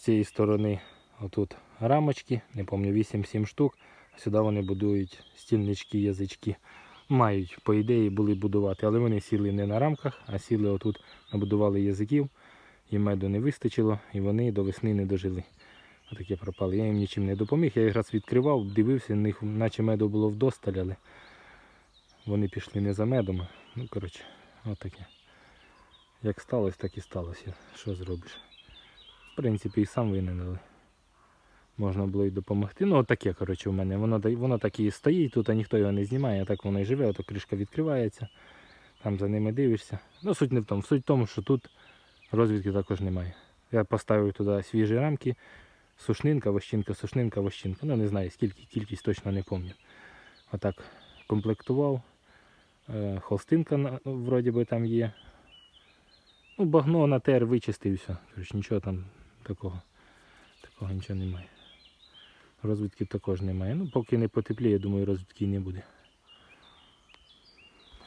З цієї сторони отут рамочки, не пам'ятаю, 8-7 штук. Сюди вони будують стільнички, язички. Мають, по ідеї, були будувати, але вони сіли не на рамках, а сіли отут, набудували язиків, їм меду не вистачило, і вони до весни не дожили. Отаке пропали. Я їм нічим не допоміг. Я якраз відкривав, дивився, них наче меду було вдосталь, але вони пішли не за медом. Ну, коротше, отаке. Як сталося, так і сталося. Що зробиш? В принципі, і сам винен, можна було й допомогти. Ну, отаке, коротше, у мене. Воно, воно так і стоїть тут, а ніхто його не знімає, а так воно і живе, ото кришка відкривається, там за ними дивишся. Ну, суть не в тому. Суть в тому, що тут розвідки також немає. Я поставив туди свіжі рамки, сушнинка, вощинка, сушнинка, вощинка. Ну, не знаю, скільки, кількість точно не пам'ятаю. Отак комплектував. Е, Холстинка ну, вроді би там є. Ну, багно натер, вичистив все. Нічого там такого, такого нічого немає. Розвідки також немає. Ну, поки не потепліє, думаю, розвідки не буде.